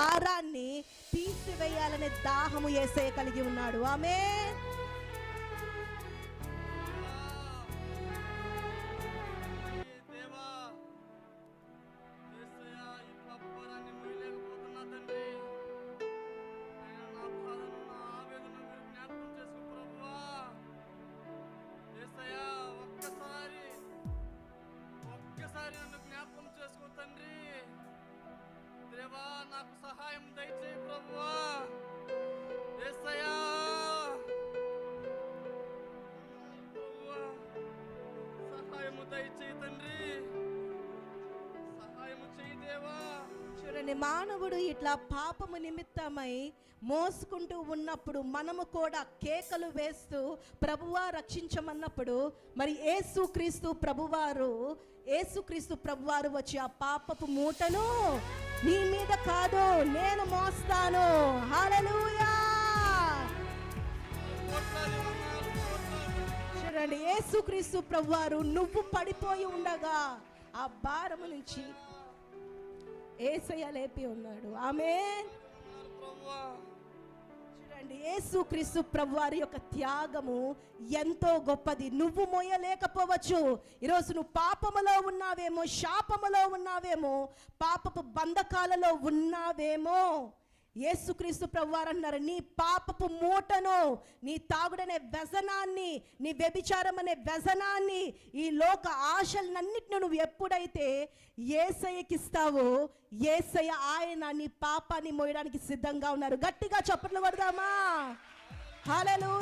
భారాన్ని తీసివేయాలనే దాహము ఏసే కలిగి ఉన్నాడు. ఆమె నాకు సహాయం దయచేయి ప్రభువా. యేసయ్యా సహాయము దయచేయి తండ్రి. సహాయము చేయి దేవా. చూడండి మానవుడు ఇట్లా పాపము నిమిత్తమై మోసుకుంటూ ఉన్నప్పుడు మనము కూడా కేకలు వేస్తూ ప్రభువా రక్షించమన్నప్పుడు మరి ఏసుక్రీస్తు ప్రభువారు ఏసుక్రీస్తు ప్రభువారు వచ్చి ఆ పాపపు మూటను నీ మీద కాదు నేను మోస్తాను. హల్లెలూయా! చూడండి యేసుక్రీస్తు ప్రభువారు నువ్వు పడిపోయి ఉండగా ఆ భారము నుంచి ఏసయ్య లేపి ఉన్నాడు. ఆమె చూడండి యేసు క్రీస్తు ప్రభువారి యొక్క త్యాగము ఎంతో గొప్పది. నువ్వు మోయలేకపోవచ్చు ఈరోజు నువ్వు పాపములో ఉన్నావేమో శాపములో ఉన్నావేమో పాపపు బంధకాలలో ఉన్నావేమో. యేసుక్రీస్తు ప్రభువారు అంటున్నారు నీ పాపపు మూటను నీ తాగుడనే వ్యసనాన్ని నీ వ్యభిచారం అనే వ్యసనాన్ని ఈ లోక ఆశలన్నిటిని నువ్వు ఎప్పుడైతే ఏసయ్యకిస్తావో ఏసయ్య ఆయన నీ పాపాన్ని మోయడానికి సిద్ధంగా ఉన్నారు. గట్టిగా చప్పట్లు పడదామా హలో